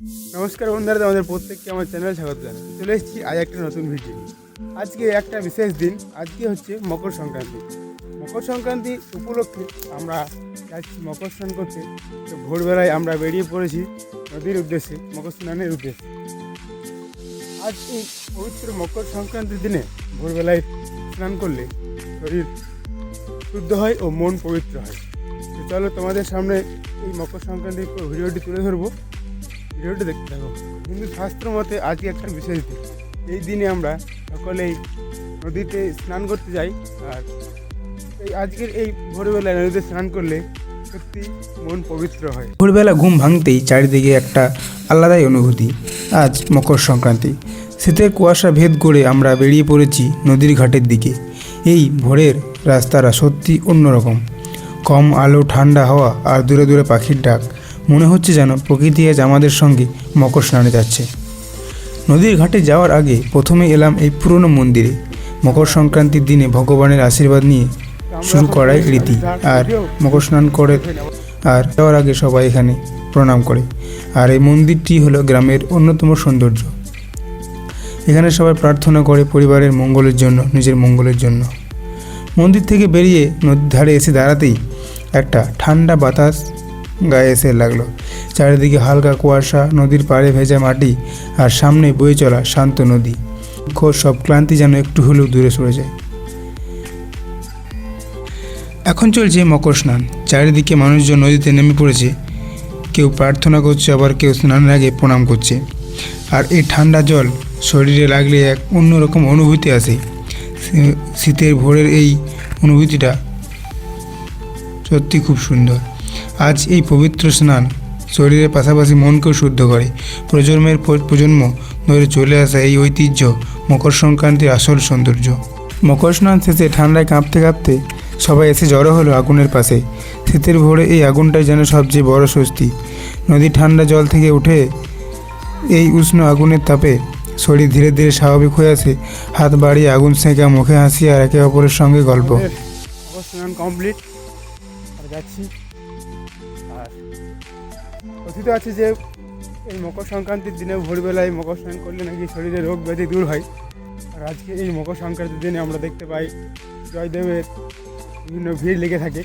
নমস্কার বন্ধুরা আমাদের প্রত্যেককে আমার চ্যানেল স্বাগত জানাই চলে এসেছি আজ একটা নতুন ভিডিও আজকে একটা বিশেষ দিন, আজকে হচ্ছে মকর সংক্রান্তি। মকর সংক্রান্তি উপলক্ষে আমরা যাচ্ছি মকর স্নান করতে। তো ভোরবেলায় আমরা বেরিয়ে পড়েছি নদীর উদ্দেশ্যে, মকর স্নানের উদ্দেশ্যে। আজ এই পবিত্র মকর সংক্রান্তির দিনে ভোরবেলায় স্নান করলে শরীর শুদ্ধ হয় ও মন পবিত্র হয়। চলো তোমাদের সামনে এই মকর সংক্রান্তির ভিডিওটি তুলে ধরবো। ভিডিওটি দেখতে থাকো হিন্দু শাস্ত্র মতে আজকে একটা বিশেষ দিন। এই দিনে আমরা সকলেই নদীতে স্নান করতে যাই আর এই আজকের এই ভোরবেলায় নদীতে স্নান করলে সত্যি মন পবিত্র হয়। ভোরবেলা ঘুম ভাঙতেই চারিদিকে একটা আলাদাই অনুভূতি। আজ মকর সংক্রান্তি। শীতের কুয়াশা ভেদ করে আমরা বেরিয়ে পড়েছি নদীর ঘাটের দিকে। এই ভোরের রাস্তাটা সত্যি অন্যরকম। কম আলো, ঠান্ডা হাওয়া আর দূরে দূরে পাখির ডাক। মনে হচ্ছে যেন প্রকৃতি আজ আমাদের সঙ্গে মকর স্নানে যাচ্ছে। নদীর ঘাটে যাওয়ার আগে প্রথমে এলাম এই পুরনো মন্দিরে। মকর সংক্রান্তির দিনে ভগবানের আশীর্বাদ নিয়ে শুরু করাই রীতি আর মকর স্নান করে আর যাওয়ার আগে সবাই এখানে প্রণাম করে। আর এই মন্দিরটি হলো গ্রামের অন্যতম সৌন্দর্য। এখানে সবাই প্রার্থনা করে পরিবারের মঙ্গলের জন্য, নিজের মঙ্গলের জন্য। মন্দির থেকে বেরিয়ে নদীর ধারে এসে দাঁড়াতেই একটা ঠান্ডা বাতাস গায়ে এসে লাগল। চারিদিকে হালকা কুয়াশা, নদীর পাড়ে ভেজা মাটি আর সামনে বয়ে চলা শান্ত নদী। দুঃখ সব ক্লান্তি যেন একটু হলেও দূরে সরে যায়। এখন চলছে মকর স্নান। চারিদিকে মানুষজন নদীতে নেমে পড়েছে। কেউ প্রার্থনা করছে, আবার কেউ স্নানের আগে প্রণাম করছে। আর এই ঠান্ডা জল শরীরে লাগলে এক অন্যরকম অনুভূতি আসে। শীতের ভোরের এই অনুভূতিটা সত্যি খুব সুন্দর। আজ এই পবিত্র স্নান শরীরের পাশাপাশি মনকেও শুদ্ধ করে। প্রজন্মের প্রজন্ম ধরে চলে আসা এই ঐতিহ্য, মকর সংক্রান্তির আসল সৌন্দর্য। মকর স্নান শেষে ঠান্ডায় কাঁপতে কাঁপতে সবাই এসে জড়ো হলো আগুনের পাশে। শীতের ভোরে এই আগুনটাই যেন সবচেয়ে বড় স্বস্তি। নদীর ঠান্ডা জল থেকে উঠে এই উষ্ণ আগুনের তাপে শরীর ধীরে ধীরে স্বাভাবিক হয়ে আসে। হাত বাড়িয়ে আগুন সেঁকা মুখে হাসি আর একে অপরের সঙ্গে গল্প। স্নান কমপ্লিট। যাচ্ছি। আর কথিত আছে যে এই মকর সংক্রান্তির দিনে ভোরবেলায় মকর স্নান করলে নাকি শরীরে রোগ ব্যাধি দূর হয়। আর আজকে এই মকর সংক্রান্তির দিনে আমরা দেখতে পাই জয়দেবের বিভিন্ন ভিড় লেগে থাকে।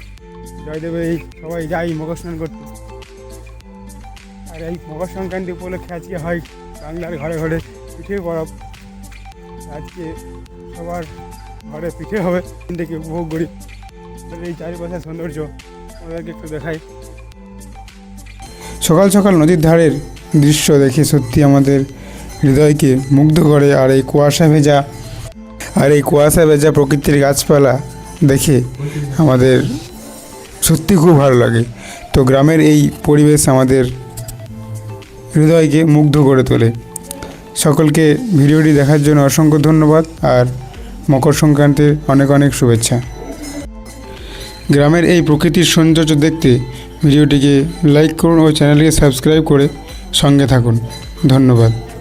জয়দেবে এই সবাই যাই মকর স্নান করতে। আর এই মকর সংক্রান্তি উপলক্ষে আজকে হয় বাংলার ঘরে ঘরে পিঠে পরব আজকে সবার ঘরে পিঠে হবে। থেকে উপভোগ করি। এই চারিপাশের সৌন্দর্য। একটু দেখাই। সকাল সকাল নদীর ধারের দৃশ্য দেখে সত্যি আমাদের হৃদয়কে মুগ্ধ করে, আর এই কুয়াশা ভেজা, আর এই কুয়াশা ভেজা প্রকৃতির গাছপালা দেখে আমাদের সত্যি খুব ভালো লাগে। তো গ্রামের এই পরিবেশ আমাদের হৃদয়কে মুগ্ধ করে তোলে। সকলকে ভিডিওটি দেখার জন্য অসংখ্য ধন্যবাদ, আর মকর সংক্রান্তির অনেক অনেক শুভেচ্ছা। গ্রামের এই প্রকৃতির সৌন্দর্য দেখতে ভিডিওটিকে লাইক করুন ও চ্যানেলকে সাবস্ক্রাইব করে সঙ্গে থাকুন। ধন্যবাদ।